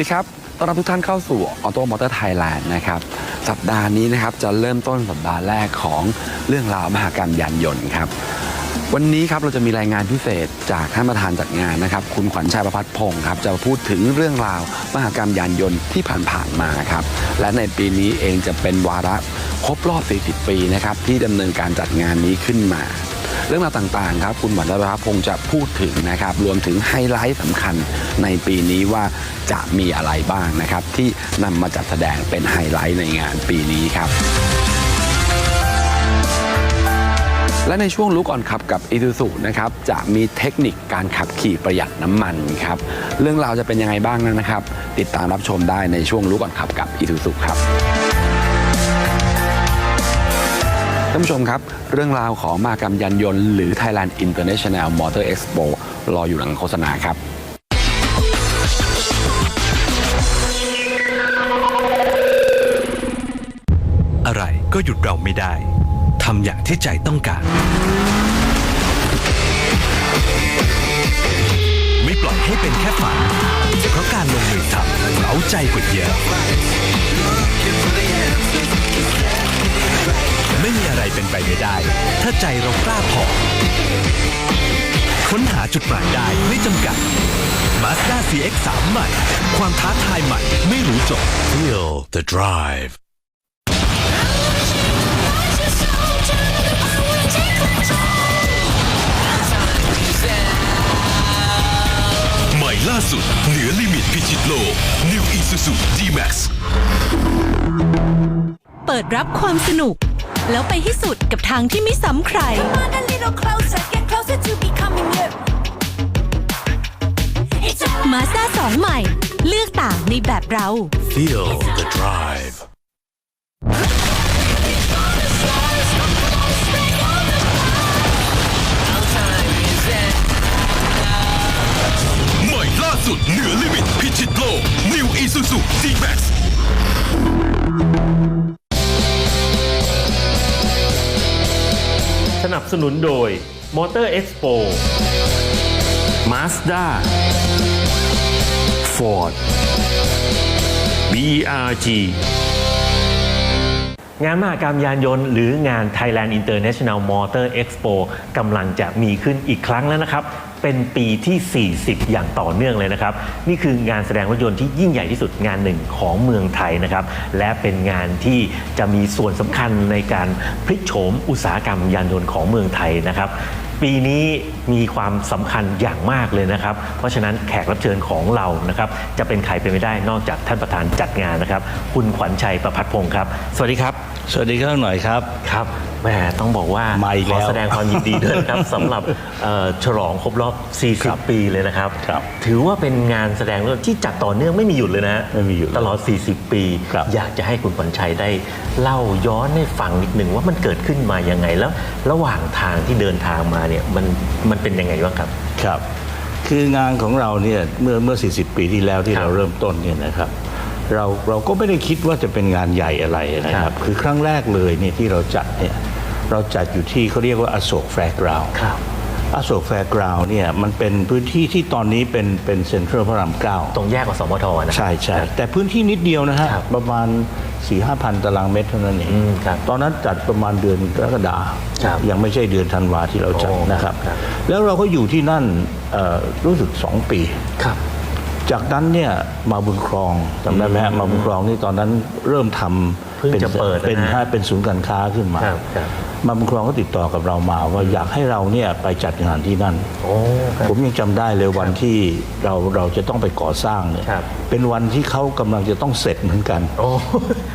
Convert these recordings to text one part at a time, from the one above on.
ดีครับ ต้อนรับทุกท่านเข้าสู่ Auto Motor Thailand นะครับ สัปดาห์นี้นะครับจะเริ่มต้นสัปดาห์แรกของเรื่องราวมหากรรมยานยนต์ครับ วันนี้ครับเราจะมีรายงานพิเศษจากท่านประธานจัดงานนะครับ คุณขวัญชัยประพัฒพงศ์ครับ จะพูดถึงเรื่องราวมหากรรมยานยนต์ที่ผ่านๆมาครับ และในปีนี้เองจะเป็นวาระครบรอบ 40 ปีนะครับที่ดำเนินการจัดงานนี้ขึ้นมา เรื่องราวต่างๆครับคุณหมอรัตนพงศ์จะพูดถึงนะครับ รวมถึงไฮไลท์สำคัญในปีนี้ว่าจะมีอะไรบ้างนะครับ ที่นำมาจัดแสดงเป็นไฮไลท์ในงานปีนี้ครับและในช่วงลุกอ่อนขับกับอี u ู u นะครับจะมีเทคนิคการขับขี่ประหยัดน้ำมันครับเรื่องราวจะเป็นยังไงบ้างนั้นนะครับ ติดตามรับชมได้ในช่วงลุกอ่อนขับกับอี u ู u ครับท่านผู้ชมครับ เรื่องราวของมากรรมยานยนต์หรือ Thailand International Motor Expo รออยู่หลังโฆษณาครับอะไรก็หยุดเราไม่ได้ ทำอย่างที่ใจต้องการ ไม่ปล่อยให้เป็นแค่ฝัน เพราะการลงมือทำเราใจกว่าเยอะ ไม่มีอะไรเป็นไปไม่ได้ ถ้าใจเรากล้าพอ ค้นหาจุดหมายได้ไม่จำกัด Mazda CX-3 ใหม่ ความท้าทายใหม่ ไม่รู้จบ Feel the drive ใหม่ล่าสุด เหนือลิมิตพิชิตโลก New Isuzu D-Max เปิดรับความสนุก แล้วไปให้สุดกับทางที่ไม่ซ้ำใคร Come on a little closer, get closer to becoming you. It's all มาสด้าสองใหม่ เลือกต่างในแบบเรา Feel the drive ใหม่ล่าสุดเหนือลิมิตพิชิตโลก New Isuzu D-Max สนับสนุนโดย Motor Expo Mazda Ford BRG งานมหกรรมยานยนต์หรืองาน Thailand International Motor Expo กำลังจะมีขึ้นอีกครั้งแล้วนะครับ เป็นปีที่ 40 อย่างต่อเนื่องเลยนะครับ นี่คืองานแสดงรถยนต์ที่ยิ่งใหญ่ที่สุดงานหนึ่งของเมืองไทยนะครับ และเป็นงานที่จะมีส่วนสำคัญในการพลิกโฉมอุตสาหกรรมยานยนต์ของเมืองไทยนะครับ ปีนี้มีความสำคัญอย่างมากเลยนะครับ เพราะฉะนั้นแขกรับเชิญของเรานะครับจะเป็นใครไปไม่ได้นอกจากท่านประธานจัดงานนะครับ คุณขวัญชัยประพัฒพงศ์ครับ สวัสดีครับ สวัสดีครับหน่อยครับครับแหมต้องบอกว่ามาอีกขอแล้วแสดงความยินดีด้วยนะครับสำหรับเอ่อฉลองครบรอบครับ40 ปีเลยนะครับครับถือว่าเป็นงานแสดงที่จัดต่อเนื่องไม่มีหยุดเลยนะไม่มีหยุดตลอด 40 ปีครับอยากจะให้คุณขวัญชัยได้ เล่าย้อนให้ฟังนิดหนึ่งว่ามันเกิดขึ้นมายังไงแล้ว ระหว่างทางที่เดินทางมาเนี่ยมันมันเป็นยังไงบ้างครับ ครับ คืองานของเราเนี่ยเมื่อเมื่อ 40 ปีที่แล้วที่ครับเราเริ่มต้นเนี่ยนะครับเราเราก็ไม่ได้คิดว่าจะเป็นงานใหญ่อะไรนะคครัรับบคือครั้งแรกเลยเนี่ยที่เราจัดเนี่ยเราจัดอยู่ที่เขาเรียกว่าอโศกแฟร์กราวครับ อโศกแฟร์กราวเนี่ยมันเป็นพื้นที่ที่ตอนนี้เป็นเป็นเซ็นทรัลพระรามเก้าตรงแยกกับสมทนะ ใช่ใช่แต่พื้นที่นิดเดียวนะฮะครับประมาณ4ี่ห้าพันตารางเมตรเท่านั้นเองอืมครับตอนนั้นจัดประมาณเดือนกรกฎาครับยังไม่ใช่เดือนธันวาที่เราจัดโอ้นะครับ ครับ แล้วเราก็อยู่ที่นั่นเอ่อรู้สึก 2 ปี ครับ จากนั้นเนี่ยมาบุญครองจำได้ไหมฮะมาบุญครองนี่ตอนนั้นเริ่มทำ เพิ่งจะเปิดนะเป็นฮะเป็นศูนย์การค้าขึ้นมาครับครับ มาบุญครองก็ติดต่อกับเรามาว่าอยากให้เราเนี่ยไปจัดงานที่นั่น โอ้ครับ ผมยังจำได้เลยวันที่เราเราจะต้องไปก่อสร้างเนี่ยครับ เป็นวันที่เขากำลังจะต้องเสร็จเหมือนกัน โอ้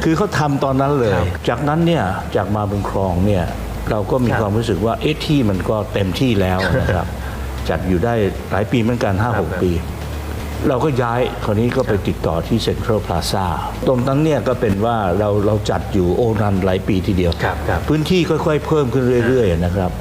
คือเขาทำตอนนั้นเลย ครับจากนั้นเนี่ยจากมาบุญครองเนี่ยเราก็มีครับความรู้สึกว่าเอ๊ะที่มันก็เต็มที่แล้วนะครับ จัดอยู่ได้หลายปีเหมือนกันครับ5-6ปี เราก็ย้ายคราวนี้ก็ไปติดต่อที่เซ็นทรัลพลาซ่าตรงนั้นเนี่ยก็เป็นว่าเราเราจัดอยู่โอรันหลายปีทีเดียว ครับครับ พื้นที่ค่อยๆ เพิ่มขึ้นเรื่อยๆนะครับ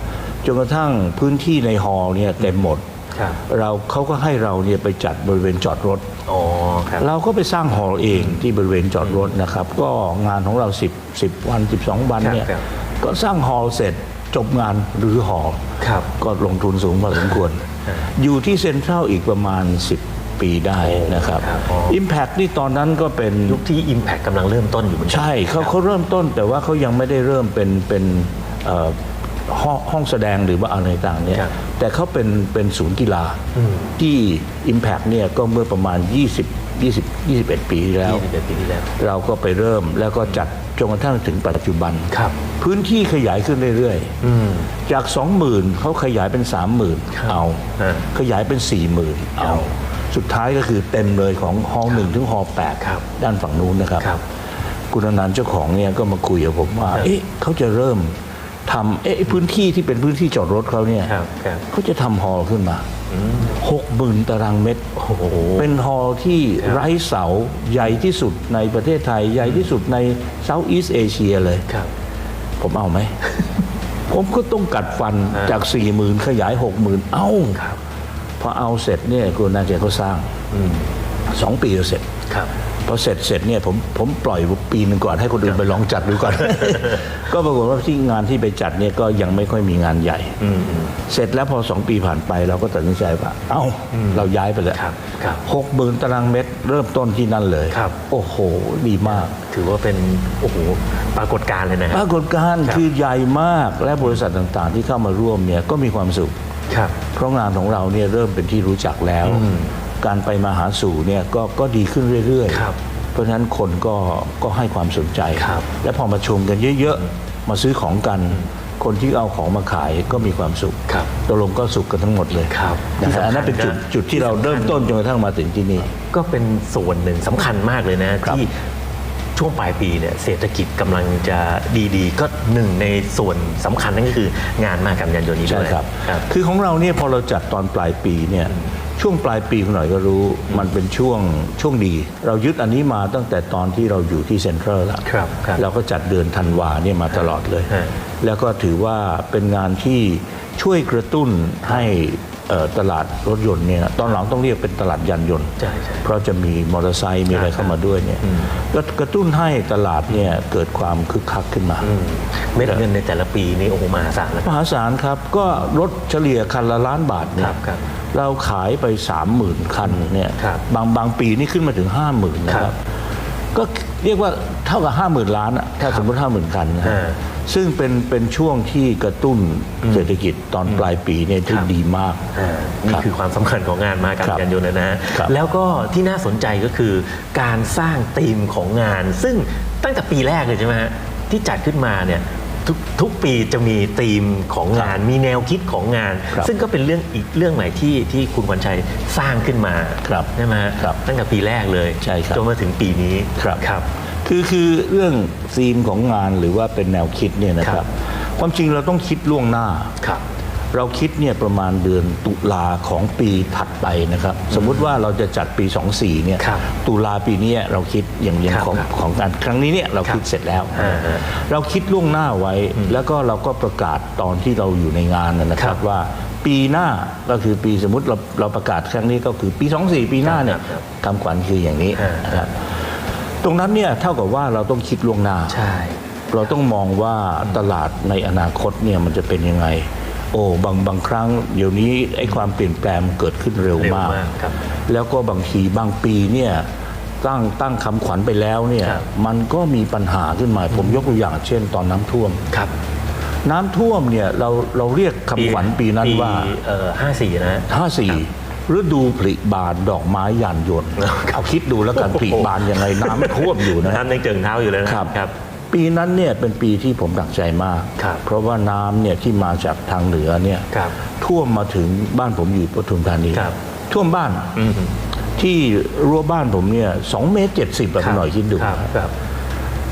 จนกระทั่งพื้นที่ในฮอลล์เนี่ยเต็มหมด ครับเราเขาก็ให้เราเนี่ยไปจัดบริเวณจอดรถ อ๋อครับ เราก็ไปสร้างฮอลล์เองที่บริเวณจอดรถนะครับ ก็งานของเรา 10 10 วัน 12 วันเนี่ยครับ ก็สร้างฮอลล์เสร็จจบงานหรือฮอลล์ครับ ก็ลงทุนสูงพอสมควร อยู่ที่เซ็นทรัลอีกประมาณ 10 20ปีได้นะครับครับอ๋อ Impact นี่ตอนนั้นก็เป็นยุคที่ Impact กำลังเริ่มต้นอยู่เหมือนกัใช่เขาเขาเริ่มต้นแต่ว่าเขายังไม่ได้เริ่มเป็นเป็นเอ่อห้องห้องแสดงหรือว่าอะไรต่างเนี่ยครับแต่เขาเป็นเป็นศูนย์กีฬาอืมที่ Impact เนี่ยก็เมื่อประมาณ 20 20 21 ปีที่แล้ว21ปีที่แล้ว เราก็ไปเริ่มแล้วก็จัดจนกระทั่งถึงปัจจุบันครับ พื้นที่ขยายขึ้นเรื่อยอืมๆจาก 20,000เขาขยายเป็น 30,000 เอาฮะขยายเป็น 40,000 เอา สุดท้ายก็คือเต็มเลยของฮอลหนึ่งถึงฮอลแปดครับด้านฝั่งนู้นนะครับ ครับ คุณอนันต์เจ้าของเนี่ยก็มาคุยกับผมว่าครับเอ๊ะเขาจะเริ่มทำเอ๊ะไอ้พื้นที่ที่เป็นพื้นที่จอดรถเขาเนี่ยครับครับเขาจะทำฮอลล์ขึ้นมาหกหมื่นตารางเมตร โอ้โห เป็นฮอลล์ที่ครับไร้เสาใหญ่ที่สุดในประเทศไทย ใหญ่ที่สุดในเซาท์อีสเอเชียเลย ครับ ผมเอาไหม ผมก็ต้องกัดฟันอ่าจาก4ี่หมื่นขยายหกหมื่นเอ้าครับ พอเอาเสร็จเนี่ยคุณนาเจเขาสร้างอืมสองปีก็เสร็จครับพอเสร็จเสร็จเนี่ยผมผมปล่อยปีหนึ่งก่อนให้คนอื่นไปลองจัดดูก่อน ก็ปรากฏว่าที่งานที่ไปจัดเนี่ยก็ยังไม่ค่อยมีงานใหญ่อืมอืมเสร็จแล้วพอสองปีผ่านไปเราก็ตัดสินใจว่า เอ้าเราย้ายไปเลยครับครับหกหมื่นตารางเมตร เริ่มต้นที่นั่นเลยครับโอ้โหดีมาก ถือว่าเป็นโอ้โหปรากฏการณ์เลยนะปฮะรากฏการณ์ครับคือใหญ่มากและบริษัทต่างๆ ที่เข้ามาร่วมเนี่ยก็มีความสุข ครับ เพราะงานของเราเนี่ยเริ่มเป็นที่รู้จักแล้วอืมการไปมาหาสู่เนี่ยก็ก็ดีขึ้นเรื่อยครับๆเพราะฉะนั้นคนก็ก็ให้ความสนใจครับและพอมาชมกันเยอะๆ มาซื้อของกัน คนที่เอาของมาขายก็มีความสุขครับตกลงก็สุขกันทั้งหมดเลยครับนะฮะอันนั้นเป็นจุดที่สำคัญจุดที่เราที่สำคัญเริ่มต้นจนกระทั่งมาถึงที่นี่ ก็เป็นส่วนหนึ่งสำคัญมากเลยนะครับที่ ช่วงปลายปีเนี่ยเศรษฐกิจกำลังจะดีๆ ก็หนึ่งในส่วนสำคัญนั่นก็คืองานมากรรมยานยนต์นี้ด้ใช่วยครับ ครับ คือของเราเนี่ยพอเราจัดตอนปลายปีเนี่ยช่วงปลายปีคุณหน่อยก็รู้มันเป็นช่วงช่วงดี เรายึดอันนี้มาตั้งแต่ตอนที่เราอยู่ที่เซ็นทรัลแล้วครับครับเราก็จัดเดือนธันวาเนี่ยมาตลอดเลย ฮะแล้วก็ถือว่าเป็นงานที่ช่วยกระตุ้นให้เอ่อ ตลาดรถยนต์เนี่ยตอนหลังต้องเรียกเป็นตลาดยานยนต์ใช่ใช่เพราะจะมีมอเตอร์ไซค์มีอะไรเข้ามาด้วยเนี่ยก็กระตุ้นให้ตลาดเนี่ยเกิดความคึกคักขึ้นมาอืมเม็ดเงินในแต่ละปีนี่โอ้โหมหาศาลแล้วมหาศาลครับ ก็รถเฉลี่ยคันละล้านบาทเนี่ครัยบครับเราขายไป 30,000 คันเนี่ยครับบางบางปีนี่ขึ้นมาถึง 50,000นะคครัรับบ ก็เรียกว่าเท่ากับ 50,000 ล้านอะถ้าสมมติ 50,000คันนะฮะอ่าซึ่งเป็นเป็นช่วงที่กระตุ้นเศรษฐกิจตอนปลายปีเนี่ยที่ครับดีมากอ่านี่ครับคือความสำคัญของงานมากรรครัมบยานยนต์นะฮะครับแล้วก็ที่น่าสนใจก็คือการสร้างธีมของงาน ซึ่งตั้งแต่ปีแรกเลยใช่ไหมฮะที่จัดขึ้นมาเนี่ย ทุกทุกปีจะมีธีมของงานมีแนวคิดของงาน ครับซึ่งก็เป็นเรื่องอีกเรื่องใหม่ที่ที่คุณวันชัยสร้างขึ้นมาครับใช่ไหมฮะครับตั้งแต่ปีแรกเลยใช่ครับจนมาถึงปีนี้ครับ ครับ คือคือเรื่องธีมของงานหรือว่าเป็นแนวคิดเนี่ยนะคครัรับ บ ความจริงเราต้องคิดล่วงหน้า ครับ เราคิดเนี่ยประมาณเดือนตุลาของปีถัดไปนะครับ สมมุติว่าเราจะจัดปี 24เนี่ยครับตุลาปีเนี้ยเราคิดอย่างอย่างครับของครับของการครั้งนี้เนี่ยเราครับคิดเสร็จแล้วอ่าฮะเราคิดล่วงหน้าไว้แล้วก็เราก็ประกาศตอนที่เราอยู่ในงานนะนะคครัรับบว่าปีหน้าก็คือปีสมมติเราเราประกาศครั้งนี้ก็คือปี 24 ปีหน้าเนี่ยครับคำขวัญคืออย่างนี้อ่านะครับตรงนั้นเนี่ยเท่ากับว่าเราต้องคิดล่วงหน้าใช่เราต้องมองว่าตลาดในอนาคตเนี่ยมันจะเป็นยังไง โอ้บางบางครั้งเดี๋ยวนี้ไอ้ความเปลี่ยนแปลงมันเกิดขึ้นเร็วเร็วมากมาก ครับ แล้วก็บางทีบางปีเนี่ยตั้งตั้งคำขวัญไปแล้วเนี่ยครับ มันก็มีปัญหาขึ้นมา ผมยกตัวอย่าง เช่น ตอนน้ำท่วม ครับน้ำท่วมเนี่ยเราเราเรียกคำขวัญปีนั้นว่า เอ่อห้าสี่นะฮะ54ฤดูผลิบานดอกไม้ยานยนต์ครับเอาคิดดูแล้วกันผลิบานยังไงน้ำท่วมอยู่นะ น้ำยังเจิงเท้าอยู่เลยนะครับ ครับ ปีนั้นเนี่ยเป็นปีที่ผมหนักใจมาก ครับเพราะว่าน้ำเนี่ยที่มาจากทางเหนือเนี่ยครับท่วมมาถึงบ้านผมอยู่ปทุมธานีครับ ท่วมบ้านอืมที่รั้วบ้านผมเนี่ยสองเมตรเจ็ดสิบแบบหน่อยคิดดู ครับครับ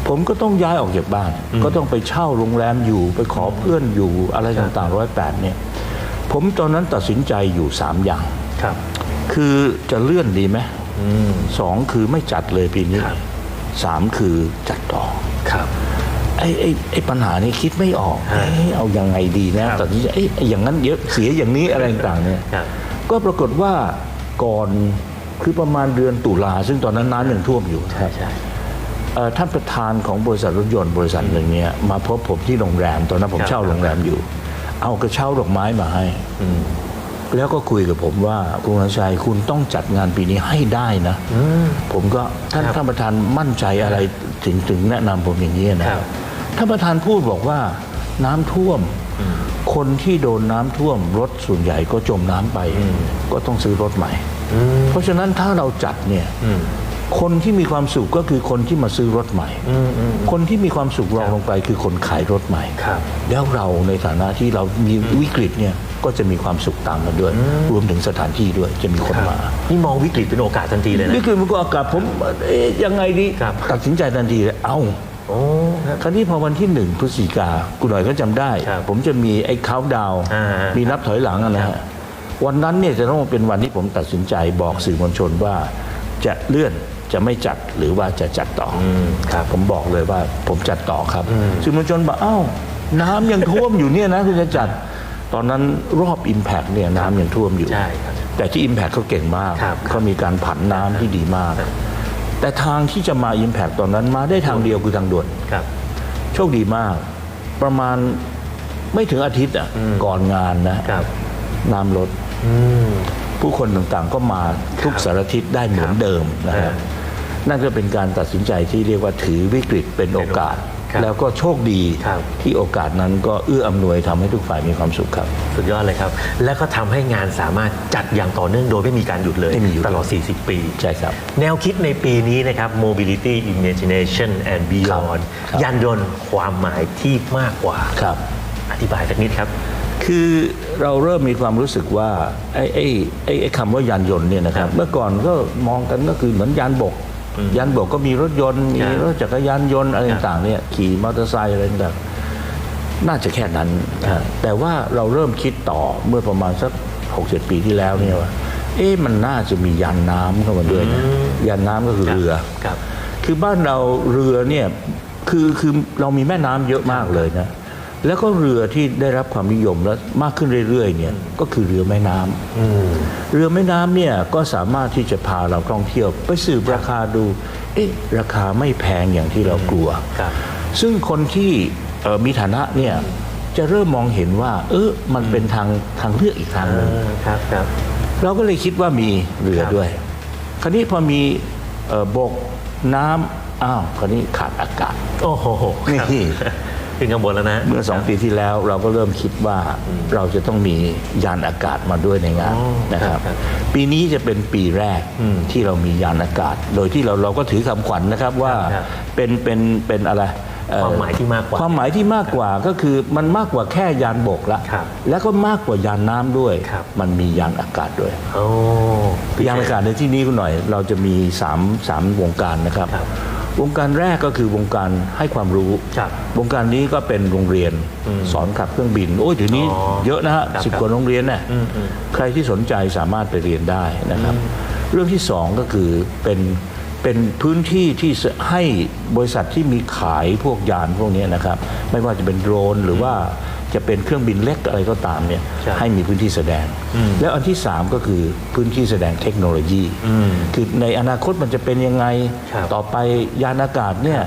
ผมก็ต้องย้ายออกจากบ้าน ก็ต้องไปเช่าโรงแรมอยู่ไปขอเพื่อนอยู่อะไรต่างๆร้อยแปดเนี่ย ผมตอนนั้นตัดสินใจอยู่สามอย่าง ครับ คือจะเลื่อนดีไหมอืม สองคือไม่จัดเลยปีนี้ครับ สามคือจัดต่อ ครับไอ้ไอ้ไอ้ปัญหานี้คิดไม่ออกฮะเอ๊ะเอายังไงดีนะครับตัดสินใจเอ้ยอย่างนั้นเดี๋ยวเสียอย่างนี้อะไรต่างๆเนี่ย ครับ ก็ปรากฏว่าก่อนคือประมาณเดือนตุลาซึ่งตอนนั้นน้ำยังท่วมอยู่ใช่ใช่ เอ่อท่านประธานของบริษัทรถยนต์บริษัทหนึ่งเนี่ยมาพบผมที่โรงแรมตอนนั้นผมครับเช่าโรงแรมอยู่ เอากระเช้าดอกไม้มาให้อืม แล้วก็คุยกับผมว่าคุณวรชัยคุณต้องจัดงานปีนี้ให้ได้นะ ผมก็ท่านครับท่านประธานมั่นใจอะไรถึงถึงแนะนำผมอย่างนี้นะครับท่านประธานพูดบอกว่าน้ำท่วม คนที่โดนน้ำท่วมรถส่วนใหญ่ก็จมน้ำไป ก็ต้องซื้อรถใหม่ เพราะฉะนั้นถ้าเราจัดเนี่ย คนที่มีความสุขก็คือคนที่มาซื้อรถใหม่ คนที่มีความสุขรองลงไปคือคนขายรถใหม่ครับแล้วเราในฐานะที่เรามีวิกฤตเนี่ยก็จะมีความสุขตามมาด้วย รวมถึงสถานที่ด้วยจะมีคนมา นี่มองวิกฤตเป็นโอกาสทันทีเลยนะวิกฤตมันก็อากาศผมเอ๊ะยังไงดีครับตัดสินใจทันทีเลยเอ้าโอ้ครับคราวนี้พอวันที่หนึ่งพฤศจิกาคุณหน่อยก็จำได้ครับผมจะมีไอ้เขาดาวน์อ่ามีมีนับถอยหลังอะนะครัฮะบวันนั้นเนี่ยจะต้องเป็นวันที่ผมตัดสินใจบอกสื่อมวลชนว่าจะเลื่อน จะไม่จัดหรือว่าจะจัดต่ออครับผมบอกเลยว่าผมจัดต่อครับสื่อมวลชนบอกอ้าวน้ำยังท่วมอยู่เนี่ยนะคุณจะจัด ตอนนั้นรอบ Impact เนี่ยน้ำยังท่วมอยู่ ใช่ครับ แต่ที่ Impact เขาเก่งมาก ครับเขามีการผันน้ำที่ดีมาก แต่ทางที่จะมา Impact ตอนนั้นมาได้ทางเดียวคือทางด่วน ครับ โชคดีมาก ประมาณไม่ถึงอาทิตย์อะก่อนงานนะครับ น้ำลด อืม ผู้คนต่างๆก็มาทุกสารทิศได้เหมือนเดิมนะครับครับ นั่นก็เป็นการตัดสินใจที่เรียกว่าถือวิกฤตเป็นโอกาส ครับแล้วก็โชคดีครับ ที่โอกาสนั้นก็เอื้ออำนวยทำให้ทุกฝ่ายมีความสุขครับ สุดยอดเลยครับ แล้วก็ทำให้งานสามารถจัดอย่างต่อเนื่องโดยไม่มีการหยุดเลยไม่มีหยุด ตลอด 40 ปี ใช่ครับ แนวคิดในปีนี้นะครับ mobility imagination and beyond ครับ ยานยนต์ความหมายที่มากกว่า ครับ อธิบายสักนิดครับ คือเราเริ่มมีความรู้สึกว่าไอ้ไอ้ไอ้ไอ้คำว่ายานยนต์เนี่ยนะครับ เมื่อก่อนก็มองกันก็คือเหมือนยานบก ยานบกก็มีรถยนต์มีครับรถจักรยานยนต์อะไรครับต่างๆเนี่ยขี่มอเตอร์ไซค์อะไรต่างๆน่าจะแค่นั้นนะฮะแต่ว่าเราเริ่มคิดต่อเมื่อประมาณสักหกเจ็ดปีที่แล้วเนี่ยว่า เอ๊ะมันน่าจะมียานน้ำเข้ามาด้วยนะยานน้ำก็คือเรือครับ คือบ้านเราเรือเนี่ยคือคือเรามีแม่น้ำเยอะมากเลยนะ แล้วก็เรือที่ได้รับความนิยมและมากขึ้นเรื่อยๆเนี่ยก็คือเรือแม่น้ำเรือแม่น้ำเนี่ยก็สามารถที่จะพาเราท่องเที่ยว ไปสืบราคาดูเอ๊ะราคาไม่แพงอย่างที่เรากลัวครับซึ่งคนที่เอ่อมีฐานะเนี่ยจะเริ่มมองเห็นว่า เออมันเป็นทางทางเลือกอีกทางหนึ่งครับครับเราก็เลยคิดว่ามีเรือครับด้วย คราวนี้พอมีเอ่อบกน้ำอ้าวคราวนี้ขาดอากาศ โอ้โหครับนี่ ขึ้นข้างบนแล้วนะ เมื่อสองปีที่แล้วเราก็เริ่มคิดว่าเราจะต้องมียานอากาศมาด้วยในงานอ๋อนะครับครับ ปีนี้จะเป็นปีแรกอืมที่เรามียานอากาศ โดยที่เราเราก็ถือคำขวัญนะครับว่าครับเป็นเป็นเป็นอะไรเอ่อความหมายที่มากกว่า ความหมายที่มากกว่าก็คือมันมากกว่าแค่ยานบกละครับแล้วก็มากกว่ายานน้ำด้วยครับมันมียานอากาศด้วยโอ้ยานอากาศในที่นี้ก็หน่อย เราจะมี3ามสามวงการนะครับครับ วงการแรกก็คือวงการให้ความรู้ ครับ วงการนี้ก็เป็นโรงเรียนสอนขับเครื่องบิน โอ้ยทีนี้อ๋อเยอะนะฮะครับสิบครับกว่าโรงเรียนน่ะอืมอืม ใครที่สนใจสามารถไปเรียนได้นะครับ เรื่องที่สองก็คือเป็นเป็นพื้นที่ที่ให้บริษัทที่มีขายพวกยานพวกนี้นะครับ ไม่ว่าจะเป็นโดรนหรือว่า จะเป็นเครื่องบินเล็กอะไรก็ตามเนี่ยครับให้มีพื้นที่แสดง แล้วอันที่สามก็คือพื้นที่แสดงเทคโนโลยี คือในอนาคตมันจะเป็นยังไง ครับต่อไปยานอากาศเนี่ย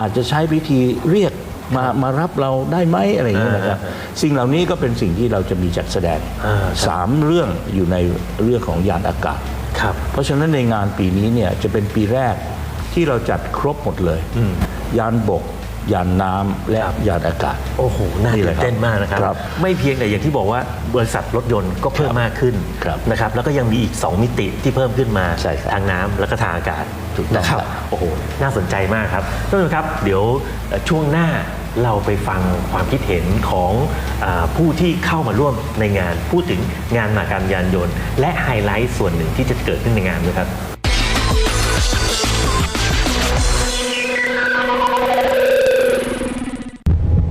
อาจจะใช้วิธีเรียกมามารับเราได้ไหมอะไรอย่างเงี้ยนะครับ สิ่งเหล่านี้ก็เป็นสิ่งที่เราจะมีจัดแสดงอ่าครับ สามเรื่องอยู่ในเรื่องของยานอากาศ ครับ เพราะฉะนั้นในงานปีนี้เนี่ยจะเป็นปีแรกที่เราจัดครบหมดเลย ยานบก ยานน้ำและครับยานอากาศ โอ้โห น่านี่แหตื่ละนครับเต้นมากนะครับ ครับไม่เพียงแต่อย่างที่บอกว่าบริษัทรถยนต์ก็เพิ่มมากขึ้นครับนะครับ แล้วก็ยังมีอีก 2 มิติที่เพิ่มขึ้นมาใช่ครับทางน้ำแล้วก็ทางอากาศถูกต้องนะครับครับโอ้โห น่าสนใจมากครับท่านผู้ชมครับ เดี๋ยวเอ่อช่วงหน้าเราไปฟังความคิดเห็นของอาผู้ที่เข้ามาร่วมในงาน พูดถึงงานมหกรรมยานยนต์ และไฮไลท์ส่วนหนึ่งที่จะเกิดขึ้นในงานด้วยครับ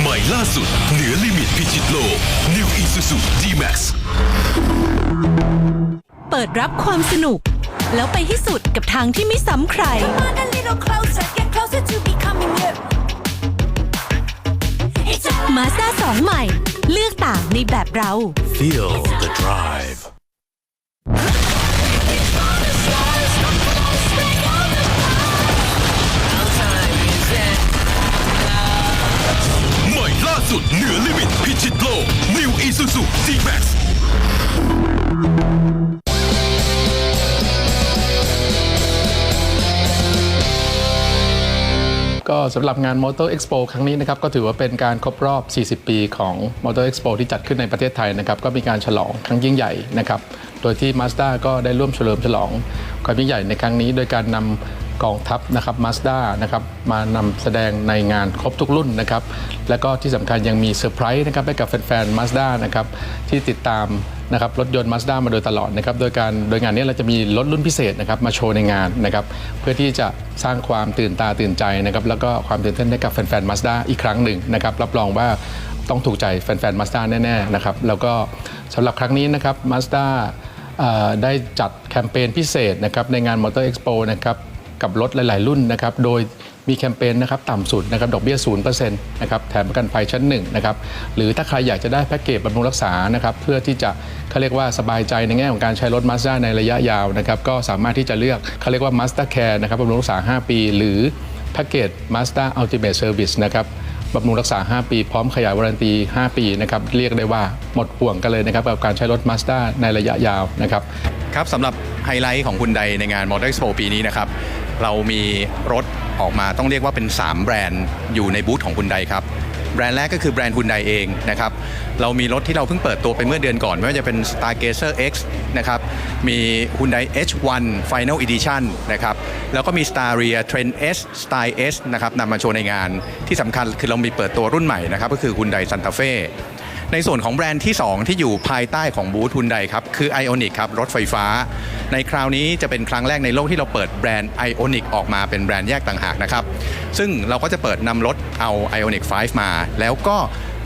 ใหม่ล่าสุด เหนือลิมิตพิจิตโลก New Isuzu D-Max เปิดรับความสนุก แล้วไปให้สุดกับทางที่ไม่ซ้ำใคร มาซ่าสองใหม่ เลือกต่างในแบบเรา Feel the drive สุดเหนือลิมิตพิชิตโลก New Isuzu D-Max ก็สำหรับงาน Motor Expo ครั้งนี้นะครับก็ถือว่าเป็นการครบรอบ 40 ปีของ Motor Expo ที่จัดขึ้นในประเทศไทยนะครับก็มีการฉลองครั้งยิ่งใหญ่นะครับโดยที่ Mazda ก็ได้ร่วมเฉลิมฉลองความยิ่งใหญ่ในครั้งนี้ โดยการนำ กองทัพนะครับ Mazda นะครับมานำแสดงในงานครบทุกรุ่นนะครับ และก็ที่สำคัญยังมีเซอร์ไพรส์นะครับให้กับแฟนๆ Mazda นะครับที่ติดตามนะครับรถยนต์ Mazda มาโดยตลอดนะครับโดยการโดยงานนี้เราจะมีรถรุ่นพิเศษนะครับมาโชว์ในงานนะครับเพื่อที่จะสร้างความตื่นตาตื่นใจนะครับแล้วก็ความตื่นเต้นให้กับแฟนๆ Mazda อีกครั้งหนึ่งนะครับรับรองว่าต้องถูกใจแฟนๆ Mazda แน่ๆนะครับแล้วก็สำหรับครั้งนี้นะครับ Mazda เอ่อได้จัดแคมเปญพิเศษนะครับในงาน Motor Expo นะครับ กับรถหลาย ๆ รุ่นนะครับ โดยมีแคมเปญนะครับต่ำสุดนะครับดอกเบี้ย0%นะครับแถมประกันภัยชั้นหนึ่งนะครับหรือถ้าใครอยากจะได้แพ็กเกจบำรุงรักษานะครับเพื่อที่จะเขาเรียกว่าสบายใจในแง่ของการใช้รถ Mazda ในระยะยาวนะครับก็สามารถที่จะเลือกเขาเรียกว่า Mazda Care นะครับบำรุงรักษา 5 ปี หรือแพ็กเกจ Mazda Ultimate Service นะครับบำรุงรักษา 5 ปี พร้อมขยายวารันตี 5 ปีนะครับเรียกได้ว่าหมดห่วงกันเลยนะครับกับการใช้รถ Mazda ในระยะยาวนะครับครับสำหรับไฮไลท์ของคุณใดในงาน Motor Expo ปีนี้นะครับ เรามีรถออกมาต้องเรียกว่าเป็น 3 แบรนด์อยู่ในบูธของคุณใดครับ แบรนด์แรกก็คือแบรนด์คุณใดเองนะครับ เรามีรถที่เราเพิ่งเปิดตัวไปเมื่อเดือนก่อน ไม่ว่าจะเป็น Stargazer X นะครับ มี Hyundai H1 Final Edition นะครับ แล้วก็มี Staria Trend S Style S นะครับนำมาโชว์ในงาน ที่สำคัญคือเรามีเปิดตัวรุ่นใหม่นะครับก็คือ Hyundai Santa Fe ในส่วนของแบรนด์ที่ 2 ที่อยู่ภายใต้ของบูธทุนใดครับ คือ Ionic ครับ รถไฟฟ้า ในคราวนี้จะเป็นครั้งแรกในโลกที่เราเปิดแบรนด์ Ionic ออกมาเป็นแบรนด์แยกต่างหากนะครับ ซึ่งเราก็จะเปิดนำรถเอา Ionic 5 มา แล้วก็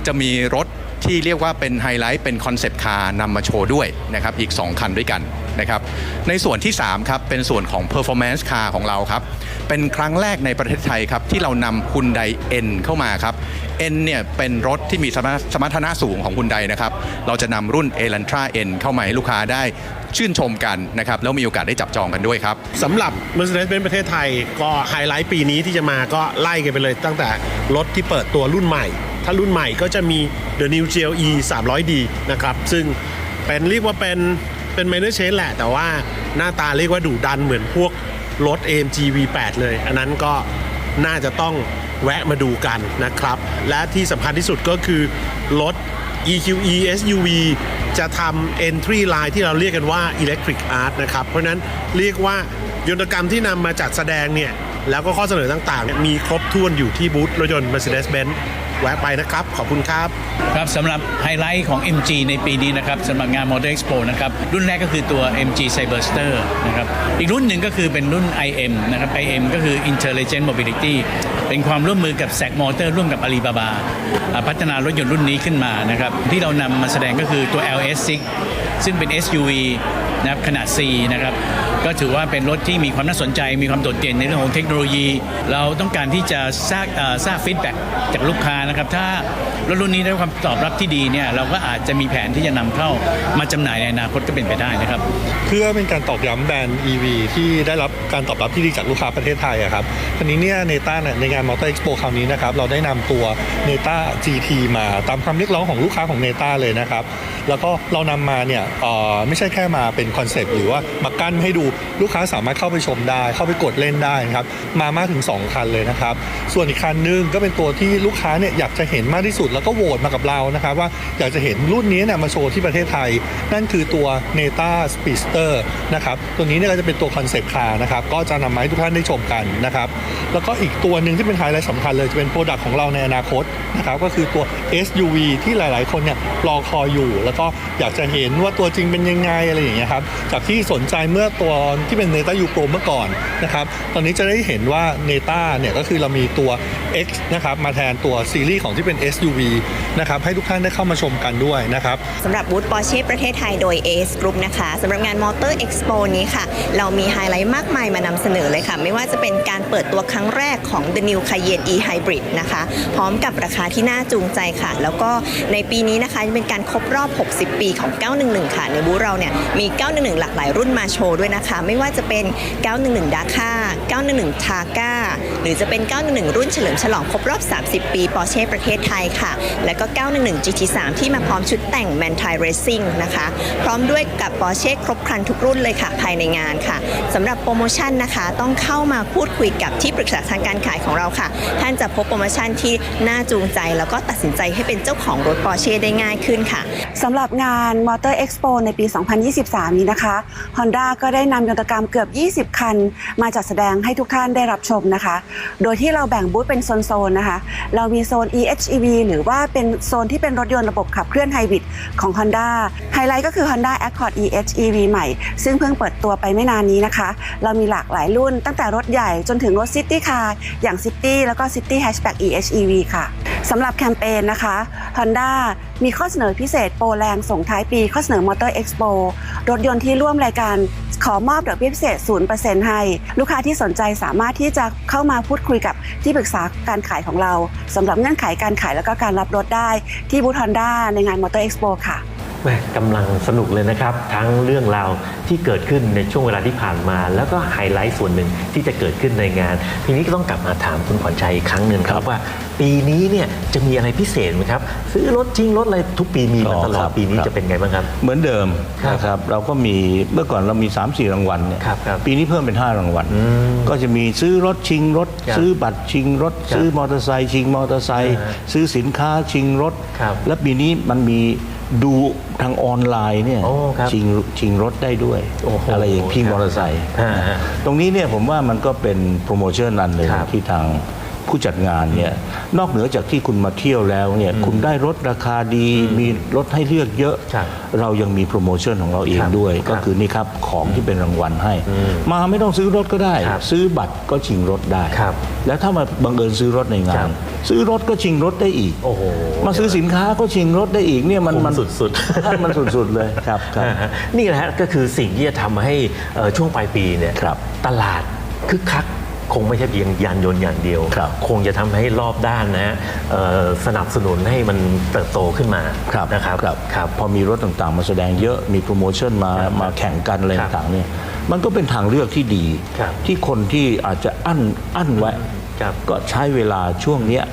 จะมีรถที่เรียกว่าเป็นไฮไลท์เป็นคอนเซปต์คาร์นำมาโชว์ด้วยนะครับอีก 2 คันด้วยกัน นะครับในส่วนที่3ครับเป็นส่วนของ Performance Car ของเราครับเป็นครั้งแรกในประเทศไทยครับที่เรานำคุณได N เข้ามาครับ N เนี่ยเป็นรถที่มีสมรรถสมรรถนะสูงของคุณไดนะครับเราจะนำรุ่น e l a n t r a N เข้ามาให้ลูกค้าได้ชื่นชมกันนะครับแล้วมีโอกาสได้จับจองกันด้วยครับสำหรับ Mercedes-Benz ประเทศไทยก็ไฮไลท์ปีนี้ที่จะมาก็ไล่กันไปเลยตั้งแต่รถที่เปิดตัวรุ่นใหม่ ถ้ารุ่นใหม่ก็จะมี The New GLE 300D นะครับซึ่งเป็นเรียกว่าเป็น เป็น minor change แหละ แต่ว่าหน้าตาเรียกว่าดุดันเหมือนพวกรถ AMG V8 เลย อันนั้นก็น่าจะต้องแวะมาดูกันนะครับ และที่สำคัญที่สุดก็คือรถ EQE SUV จะทำ entry line ที่เราเรียกกันว่า electric art นะครับ เพราะนั้นเรียกว่ายนตกรรมที่นำมาจัดแสดงเนี่ย แล้วก็ข้อเสนอต่างๆเนี่ยมีครบถ้วนอยู่ที่บูธรถยนต์ Mercedes-Benz แวะไปนะครับ ขอบคุณครับ ครับสำหรับไฮไลท์ของ MG ในปีนี้นะครับสำหรับงาน Motor Expo นะครับรุ่นแรกก็คือตัว MG Cyberster นะครับอีกรุ่นหนึ่งก็คือเป็นรุ่น IM นะครับ IM ก็คือ Intelligent Mobility เป็นความร่วมมือกับ s a c Motor ร่วมกับ Alibaba อ่าพัฒนารถยนต์รุ่นนี้ขึ้นมานะครับที่เรานำมาแสดงก็คือตัว LS6 ซึ่งเป็น SUV นะครับขนาด C นะครับก็ถือว่าเป็นรถที่มีความน่าสนใจมีความโดดเด่นในเรื่องของเทคโนโลยี เราต้องการที่จะสร้างสร้างฟีดแบ็กจากลูกค้านะครับถ้ารถรุ่นนี้ได้ความตอบรับที่ดีเนี่ยเราก็อาจจะมีแผนที่จะนำเข้ามาจำหน่ายในอนาคตก็เป็นไปได้นะครับเพื่อเป็นการตอกย้ำแบรนด์ EV ที่ได้รับการตอบรับที่ดีจากลูกค้าประเทศไทยอะครับทีนี้เนี่ยเนต้าในงาน Motor Expo คราวนี้นะครับเราได้นำตัวเนต้า GT มาตามคำเรียกร้องของลูกค้าของเนต้าเลยนะครับแล้วก็เรานำมาเนี่ยไม่ใช่แค่มาเป็นคอนเซปต์หรือว่ามากั้นให้ดูลูกค้าสามารถเข้าไปชมได้ เข้าไปกดเล่นได้นะครับมามากถึง 2 คันเลยนะครับ ส่วนอีกคันหนึงก็เป็นตัวที่ลูกค้าเนี่ยอยากจะเห็นมากที่สุดแล้วก็โหวตมากับเรานะครับว่าอยากจะเห็นรุ่นนี้เนี่ยมาโชว์ที่ประเทศไทย นั่นคือตัว Neta Speedster นะครับตัวนี้เนี่ยก็จะเป็นตัวคอนเซปต์คาร์นะครับก็จะนำมาให้ทุกท่านได้ชมกันนะครับแล้วก็อีกตัวหนึ่งที่เป็นไฮไลท์สำคัญเลยจะเป็นโปรดักต์ของเราในอนาคตนะครับก็คือตัว SUV ที่หลาย ๆ คนเนี่ยรอคอยอยู่ แล้วก็อยากจะเห็นว่าตัวจริงเป็นยังไงอะไรอย่างเงี้ยครับนะครับจากที่สนใจเมื่อตัวที่เป็น Neta U Pro เมื่อก่อนนะครับตอนนี้จะได้เห็นว่า Neta เนี่ยก็คือเรามีตัว X นะครับมาแทนตัวซีรีส์ของที่เป็น SUV นะครับให้ทุกท่านได้เข้ามาชมกันด้วยนะครับสำหรับบูธปอร์เช่ประเทศไทยโดย AS Group นะคะสำหรับงาน Motor Expo นี้ค่ะ เรามีไฮไลท์มากมายมานำเสนอเลยค่ะ ไม่ว่าจะเป็นการเปิดตัวครั้งแรกของ The New Cayenne E Hybrid นะคะ พร้อมกับราคาที่น่าจูงใจค่ะ แล้วก็ในปีนี้นะคะยังเป็นการครบรอบ 60 ปีของ 911 ค่ะ ในบูธเราเนี่ยมี911 หลากหลายรุ่นมาโชว์ด้วยนะคะ ไม่ว่าจะเป็น 911 Dakar 911 Targa หรือจะเป็น 911 รุ่นเฉลิมฉลองครบรอบ 30 ปีปอร์เช่ประเทศไทยค่ะ และก็ 911 GT3 ที่มาพร้อมชุดแต่ง m a n t i Racing นะคะ พร้อมด้วยกับปอร์เช่ครบครันทุกรุ่นเลยค่ะ ภายในงานค่ะสำหรับโปรโมชั่นนะคะต้องเข้ามาพูดคุยกับที่ปรึกษาทางการขายของเราค่ะ ท่านจะพบโปรโมชั่นที่น่าจูงใจ แล้วก็ตัดสินใจให้เป็นเจ้าของรถปอร์เช่ได้ง่ายขึ้นค่ะ สำหรับงาน Motor Expo ในปี 2023 นี้นะคะ Honda ก็ได้นำยนตกรรมเกือบ 20 คัน มาจัดแสดงให้ทุกท่านได้รับชมนะคะ โดยที่เราแบ่งบูธเป็นโซนๆนะคะ เรามีโซน EHEV หรือว่าเป็นโซนที่เป็นรถยนต์ระบบขับเคลื่อนไฮบริดของ Honda ไฮไลท์ก็คือ Honda Accord EHEV ใหม่ ซึ่งเพิ่งเปิดตัวไปไม่นานนี้นะคะ เรามีหลากหลายรุ่นตั้งแต่รถใหญ่จนถึงรถซิตี้คาร์อย่าง City แล้วก็ City Hatchback EHEV ค่ะสำหรับแคมเปญนะคะ Honda มีข้อเสนอพิเศษโปรแรงส่งท้ายปีข้อเสนอ Motor Expo รถยนต์ที่ร่วมรายการขอมอบดอกเบี้ยพิเศษ 0%ให้ ลูกค้าที่สนใจสามารถที่จะเข้ามาพูดคุยกับที่ปรึกษาการขายของเราสำหรับเงื่อนไขการขายแล้วก็การรับรถได้ที่บูธ Honda ในงาน Motor Expo ค่ะแหม่กำลังสนุกเลยนะครับ ทั้งเรื่องราวที่เกิดขึ้นในช่วงเวลาที่ผ่านมา แล้วก็ไฮไลท์ส่วนหนึ่งที่จะเกิดขึ้นในงาน ทีนี้ก็ต้องกลับมาถามคุณขวัญชัยอีกครั้งหนึ่งครับว่า ปีนี้เนี่ยจะมีอะไรพิเศษไหมครับซื้อรถจริงรถอะไรทุกปีมีมาตลอคดรับปีนี้ครับจะเป็นไงบ้างครับ เหมือนเดิมครับนะครับเราก็มีเมื่อก่อนเรามี 3 4 รางวัลเนี่ยครับครับปีนี้เพิ่มเป็น 5 รางวัลมก็จะมีซื้อรถชิงรถ ครับซื้อบัตรชิงรถ ครับซื้อมอเตอร์ไซค์ชิงมอเตอร์ไซค์อ่าฮะซื้อสินค้าชิงรถ ครับและปีนี้มันมีดูทางออนไลน์เนี่ยโอ้ครับชิงชิงรถได้ด้วยโอ้โหอะไรอย่างชิงครับมอเตอร์ไซค์อ่าฮะตรงนี้เนี่ยผมว่ามันก็เป็นโปรโมชั่นอันหนึ่งครับที่ทาง ผู้จัดงานเนี่ยนอกเหนือจากที่คุณมาเที่ยวแล้วเนี่ยคุณได้รถราคาดีมีรถให้เลือกเยอะครับเรายังมีโปรโมชั่นของเราเองครับด้วยครับก็คือนี่ครับของที่เป็นรางวัลให้อืมมาไม่ต้องซื้อรถก็ได้ครับซื้อบัตรก็ชิงรถได้ครับแล้วถ้ามาบังเอิญซื้อรถในงาครันบซื้อรถก็ชิงรถได้อีกโอ้โหมาซื้อสินค้าก็ชิงรถได้อีกเนี่ยมันคุ้มมันสุดๆท่านมันสุดๆเลยครับครับอ่าฮะนี่แหละฮะก็คือสิ่งที่จะทำให้เอ่อช่วงปลายปีเนี่ยครับตลาดคึกคัก คงไม่ใช่เพียงยานยนต์อย่างเดียว ครับคงจะทำให้รอบด้านนะฮะเอ่อสนับสนุนให้มันเติบโตขึ้นมาครับนะครับครับ ครับ พอมีรถต่างๆ มาแสดงเยอะมีโปรโมชั่นมาครับมาแข่งกันอะไรครับต่างๆเนี่ยมันก็เป็นทางเลือกที่ดี ครับที่คนที่อาจจะอั้นอั้นไว้ ครับก็ใช้เวลาช่วงเนี้ย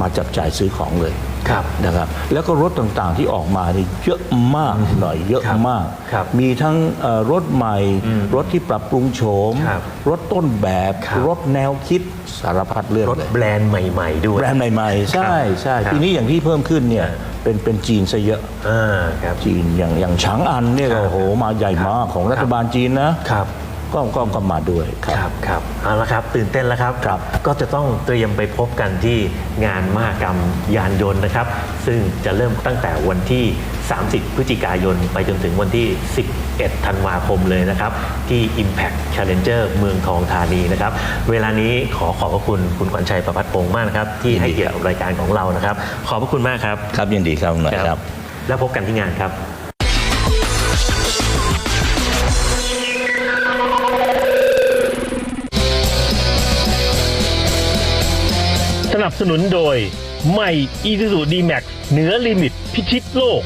มาจับจ่ายซื้อของเลยครับนะครับ แล้วก็รถต่างๆที่ออกมานี่เยอะมากหน่อยเยอะครับมากครับมีทั้งเอ่อรถใหม่อืมรถที่ปรับปรุงโฉมครับรถต้นแบบครับรถแนวคิดสารพัดเรื่องรถเลยแบรนด์ใหม่ๆด้วยแบรนด์ใหม่ๆ ใช่ใช่ครับปีนี้อย่างที่เพิ่มขึ้นเนี่ยครับเป็นเป็นจีนซะเยอะอ่าครับจีนอย่างอย่างฉางอันเนี่ยครัก็บโอ้โหมาใหญ่มากของรัฐบาลจีนนะครับ ก็ก็ก็มาด้วยคครับรับครับเอาละครับตื่นเต้นแล้วครับครับ ก็จะต้องเตรียมไปพบกันที่งานมหกรรมยานยนต์นะครับ ซึ่งจะเริ่มตั้งแต่วันที่ 30 พฤศจิกายน ไปจนถึงวันที่ 11 ธันวาคมเลยนะครับ ที่ Impact Challenger เมืองทองธานีนะครับ เวลานี้ขอขอบพระคุณคุณขวัญชัยประพัฒน์พงษ์มากนะครับ ที่ให้เกียรติกับรายการของเรานะครับ ขอบพระคุณมากครับ ครับยินดีครับหน่อยครับ แล้วพบกันที่งานครับ บสนุนโดยใหม่ Isuzu D-Max เหนือลิมิตพิชิตโลก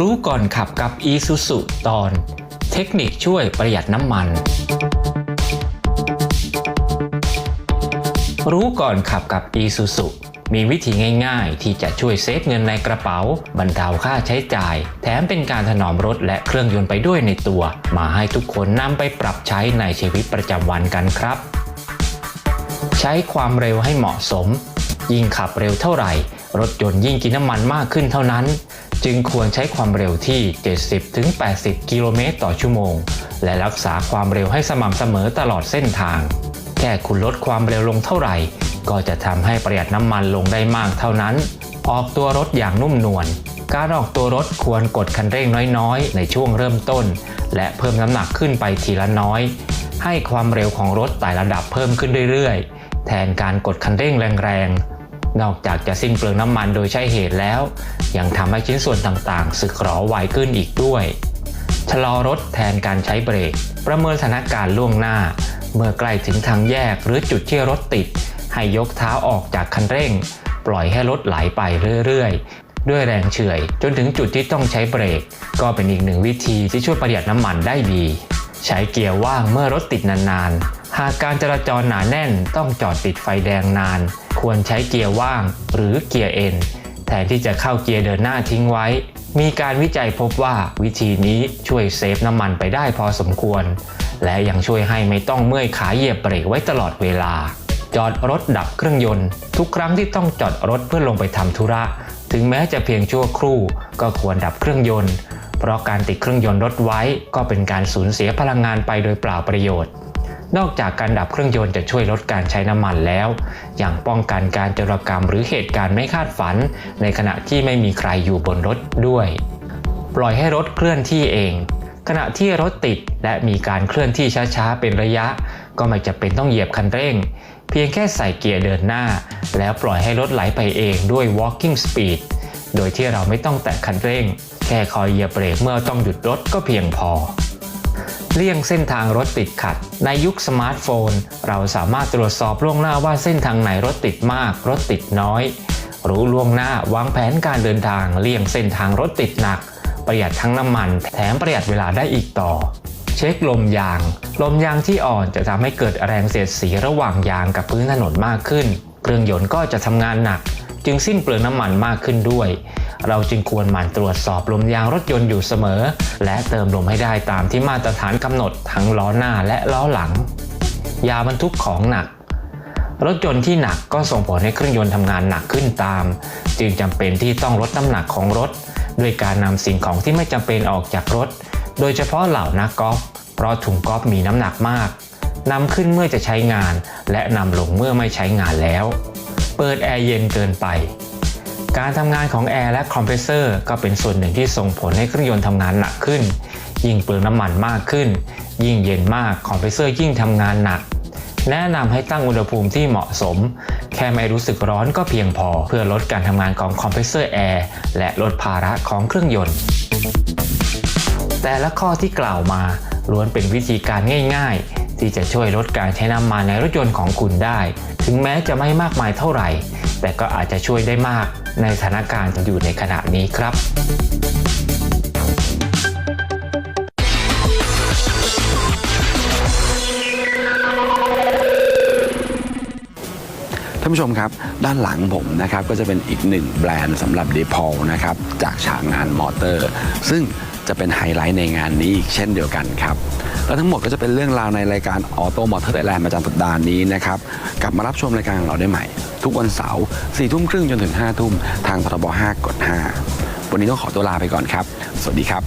รู้ก่อนขับกับ Isuzu ตอน เทคนิคช่วยประหยัดน้ำมัน รู้ก่อนขับกับ Isuzu มีวิธีง่ายๆ ที่จะช่วยเซฟเงินในกระเป๋า บรรเทาค่าใช้จ่าย แถมเป็นการถนอมรถและเครื่องยนต์ไปด้วยในตัว มาให้ทุกคนนำไปปรับใช้ในชีวิตประจำวันกันครับ ใช้ความเร็วให้เหมาะสม ยิ่งขับเร็วเท่าไหร่ รถยนต์ยิ่งกินน้ำมันมากขึ้นเท่านั้น จึงควรใช้ความเร็วที่ 70-80 กิโลเมตรต่อชั่วโมง และรักษาความเร็วให้สม่ำเสมอตลอดเส้นทาง แค่คุณลดความเร็วลงเท่าไหร่ ก็จะทำให้ประหยัดน้ำมันลงได้มากเท่านั้น ออกตัวรถอย่างนุ่มนวลการออกตัวรถควรกดคันเร่งน้อยๆ ในช่วงเริ่มต้น และเพิ่มน้ำหนักขึ้นไปทีละน้อย ให้ความเร็วของรถไต่ระดับเพิ่มขึ้นเรื่อยๆ แทนการกดคันเร่งแรงๆ นอกจากจะสิ้นเปลืองน้ำมันโดยใช้เหตุแล้ว ยังทำให้ชิ้นส่วนต่างๆ สึกหรอไวขึ้นอีกด้วย ชะลอรถแทนการใช้เบรก ประเมินสถานการณ์ล่วงหน้า เมื่อใกล้ถึงทางแยกหรือจุดที่รถติด ให้ยกเท้าออกจากคันเร่ง ปล่อยให้รถไหลไปเรื่อยๆ ด้วยแรงเฉื่อย จนถึงจุดที่ต้องใช้เบรก ก็เป็นอีกหนึ่งวิธีที่ช่วยประหยัดน้ำมันได้ดี ใช้เกียร์ว่างเมื่อรถติดนานๆ หากการจราจรหนาแน่นต้องจอดติดไฟแดงนาน ควรใช้เกียร์ว่างหรือเกียร์เอ็นแทนที่จะเข้าเกียร์เดินหน้าทิ้งไว้มีการวิจัยพบว่าวิธีนี้ช่วยเซฟน้ำมันไปได้พอสมควร และยังช่วยให้ไม่ต้องเมื่อยขาเหยียบเบรกไว้ตลอดเวลา จอดรถดับเครื่องยนต์ ทุกครั้งที่ต้องจอดรถเพื่อลงไปทำธุระ ถึงแม้จะเพียงชั่วครู่ก็ควรดับเครื่องยนต์ เพราะการติดเครื่องยนต์รถไว้ก็เป็นการสูญเสียพลังงานไปโดยเปล่าประโยชน์นอกจากการดับเครื่องยนต์จะช่วยลดการใช้น้ำมันแล้ว ยังป้องกันการจรกรรมหรือเหตุการณ์ไม่คาดฝัน ในขณะที่ไม่มีใครอยู่บนรถด้วย ปล่อยให้รถเคลื่อนที่เอง ขณะที่รถติดและมีการเคลื่อนที่ช้าๆเป็นระยะ ก็ไม่จะเป็นต้องเหยียบคันเร่ง เพียงแค่ใส่เกียร์เดินหน้า แล้วปล่อยให้รถไหลไปเองด้วย walking speed โดยที่เราไม่ต้องแตะคันเร่ง แค่คอยเหยียบเบรกเมื่อต้องหยุดรถก็เพียงพอ เลี่ยงเส้นทางรถติดขัด ในยุคสมาร์ทโฟน เราสามารถตรวจสอบล่วงหน้าว่าเส้นทางไหนรถติดมาก รถติดน้อย รู้ล่วงหน้าวางแผนการเดินทาง เลี่ยงเส้นทางรถติดหนัก ประหยัดทั้งน้ำมัน แถมประหยัดเวลาได้อีกต่อ เช็คลมยาง ลมยางที่อ่อนจะทำให้เกิดแรงเสียดสีระหว่างยางกับพื้นถนนมากขึ้น เครื่องยนต์ก็จะทำงานหนัก จึงสิ้นเปลืองน้ำมันมากขึ้นด้วย เราจึงควรหมั่นตรวจสอบลมยางรถยนต์อยู่เสมอ และเติมลมให้ได้ตามที่มาตรฐานกำหนดทั้งล้อหน้าและล้อหลัง ยาบรรทุกของหนักรถยนต์ที่หนักก็ส่งผลให้เครื่องยนต์ทำงานหนักขึ้นตาม จึงจำเป็นที่ต้องลดน้ำหนักของรถ ด้วยการนำสิ่งของที่ไม่จำเป็นออกจากรถ โดยเฉพาะเหล่านักกอล์ฟเพราะถุงกอล์ฟมีน้ำหนักมากนำขึ้นเมื่อจะใช้งาน และนำลงเมื่อไม่ใช้งานแล้ว เปิดแอร์เย็นเกินไป การทำงานของแอร์และคอมเพรสเซอร์ก็เป็นส่วนหนึ่งที่ส่งผลให้เครื่องยนต์ทำงานหนักขึ้น ยิ่งเปลืองน้ำมันมากขึ้น ยิ่งเย็นมากคอมเพรสเซอร์ยิ่งทำงานหนัก แนะนำให้ตั้งอุณหภูมิที่เหมาะสม แค่ไม่รู้สึกร้อนก็เพียงพอ เพื่อลดการทำงานของคอมเพรสเซอร์แอร์และลดภาระของเครื่องยนต์ แต่ละข้อที่กล่าวมาล้วนเป็นวิธีการง่าย ๆ ที่จะช่วยลดการใช้น้ำมันในรถยนต์ของคุณได้ ถึงแม้จะไม่มากมายเท่าไหร่ แต่ก็อาจจะช่วยได้มากในสถานการณ์ที่อยู่ในขณะนี้ครับท่านผู้ชมครับด้านหลังผมนะครับก็จะเป็นอีกหนึ่งแบรนด์สำหรับเดพอลนะครับจากฉากงานมอเตอร์ ซึ่ง จะเป็นไฮไลท์ในงานนี้อีกเช่นเดียวกันครับ และทั้งหมดก็จะเป็นเรื่องราวในรายการออโตมอเตอร์ไ l แลนด์ประจำสัปดาห์นี้นะครับ กลับมารับชมรายการของเราได้ใหม่ ทุกวันเสาร์สี่ทุ่มครึ่งจนถึง5้าทุ่มทางพทบ5กด5วันนี้ต้องขอตัวลาไปก่อนครับ สวัสดีครับ